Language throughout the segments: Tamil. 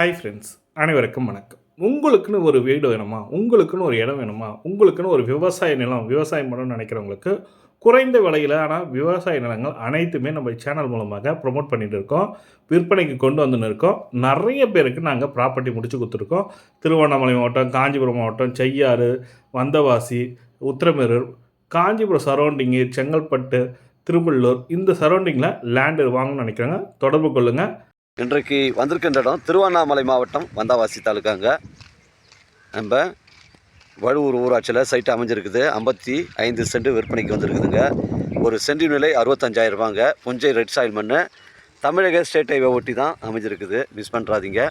ஹாய் ஃப்ரெண்ட்ஸ் அனைவருக்கும் வணக்கம். உங்களுக்குன்னு ஒரு வீடு வேணுமா? உங்களுக்குன்னு ஒரு இடம் வேணுமா? உங்களுக்குன்னு ஒரு விவசாய நிலம் விவசாயம் பண்ணணும்னு நினைக்கிறவங்களுக்கு குறைந்த விலையில் ஆனால் விவசாய நிலங்கள் அனைத்துமே நம்ம சேனல் மூலமாக ப்ரொமோட் பண்ணிகிட்டு இருக்கோம். விற்பனைக்கு கொண்டு வந்துன்னு இருக்கோம். நிறைய பேருக்கு நாங்கள் ப்ராப்பர்ட்டி முடிச்சு கொடுத்துருக்கோம். திருவண்ணாமலை மாவட்டம் காஞ்சிபுரம் மாவட்டம் செய்யாறு வந்தவாசி உத்திரமேரூர் காஞ்சிபுரம் சரௌண்டிங்கு செங்கல்பட்டு திருவள்ளூர் இந்த சரௌண்டிங்கில் லேண்டு வாங்கணும்னு நினைக்கிறாங்க தொடர்பு கொள்ளுங்கள் இன்றைக்கு வந்திருக்கின்ற இடம் திருவண்ணாமலை மாவட்டம் வந்தாவாசி தாலுக்காங்க. நம்ம வழுவூர் ஊராட்சியில் சைட்டு அமைஞ்சிருக்குது. ஐம்பத்தி ஐந்து சென்ட் விற்பனைக்கு வந்திருக்குதுங்க. ஒரு சென்டின் நிலை அறுபத்தஞ்சாயிரம் ரூபாங்க. புஞ்சை ரெட் சாயில் மண் தமிழக ஸ்டேட் ஹைவே ஒட்டி தான் அமைஞ்சிருக்குது. மிஸ் பண்ணுறாதீங்க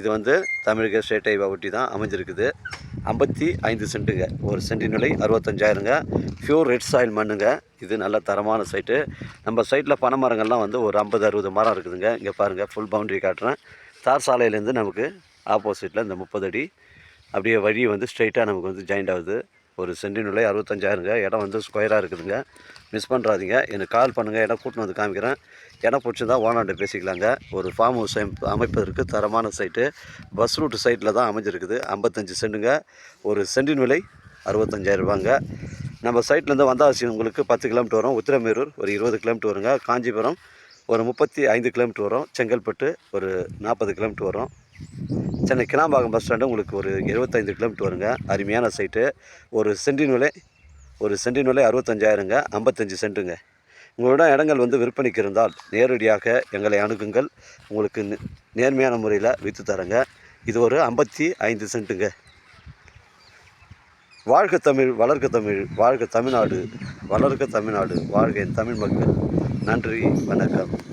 இது வந்து தமிழக ஸ்டேட் ஹைவே ஒட்டி தான் அமைஞ்சிருக்குது. ஐம்பத்தி ஐந்து சென்ட்டுங்க ஒரு சென்டின் விலை அறுபத்தஞ்சாயிரங்க. பியூர் ரெட் சாயில் மண்ணுங்க. இது நல்ல தரமான சைட்டு நம்ம சைட்டில் பனை மரங்கள்லாம் வந்து ஒரு ஐம்பது அறுபது மரம் இருக்குதுங்க. இங்கே பாருங்கள் ஃபுல் பவுண்டரி காட்டுறேன். தார் சாலையிலேருந்து நமக்கு ஆப்போசிட்டில் இந்த முப்பது அடி. அப்படியே வழி வந்து ஸ்ட்ரைட்டாக நமக்கு வந்து ஜாயிண்ட் ஆகுது. ஒரு சென்டின் விலை அறுபத்தஞ்சாயிரங்க. இடம் வந்து ஸ்கொயராக இருக்குதுங்க. மிஸ் பண்ணுறாதீங்க எனக்கு கால் பண்ணுங்கள் இடம் கூட்டின்னு வந்து காமிக்கிறேன். இடம் பிடிச்சிருந்தா ஓனர்கிட்ட பேசிக்கலாங்க. ஒரு ஃபார்ம் ஹவுஸ் அமைப்பு அமைப்பதற்கு தரமான சைட்டு பஸ் ரூட் சைட்டில் தான் அமைஞ்சிருக்குது. ஐம்பத்தஞ்சு சென்ட்டுங்க ஒரு சென்டின் விலை அறுபத்தஞ்சாயிரம் ரூபாங்க. நம்ம சைட்லேருந்து வந்தாசி உங்களுக்கு பத்து கிலோமீட்டர் வரும். உத்திரமேரூர் ஒரு இருபது கிலோமீட்டர் வருங்க. காஞ்சிபுரம் ஒரு முப்பத்தி ஐந்து கிலோமீட்டர் வரும். செங்கல்பட்டு ஒரு நாற்பது கிலோமீட்டர் வரும். சென்னை கிளாம்பாக்கம் பஸ் ஸ்டாண்டு உங்களுக்கு ஒரு இருபத்தைந்து கிலோமீட்டர் வருங்க. அருமையான சைட்டு ஒரு சென்டின் விலை ஒரு சென்டின் விலை அறுபத்தஞ்சாயிரங்க ஐம்பத்தஞ்சு சென்ட்டுங்க. உங்களோட இடங்கள் வந்து விற்பனைக்கு இருந்தால் நேரடியாக எங்களை அணுகுங்கள். உங்களுக்கு நே- நேர்மையான முறையில் விற்று தரங்க. இது ஒரு ஐம்பத்தி ஐந்து சென்ட்டுங்க. வாழ்க தமிழ் வளர்க்க தமிழ் வாழ்க தமிழ்நாடு வளர்க்க தமிழ்நாடு வாழ்க என் தமிழ் மக்கள். நன்றி வணக்கம்.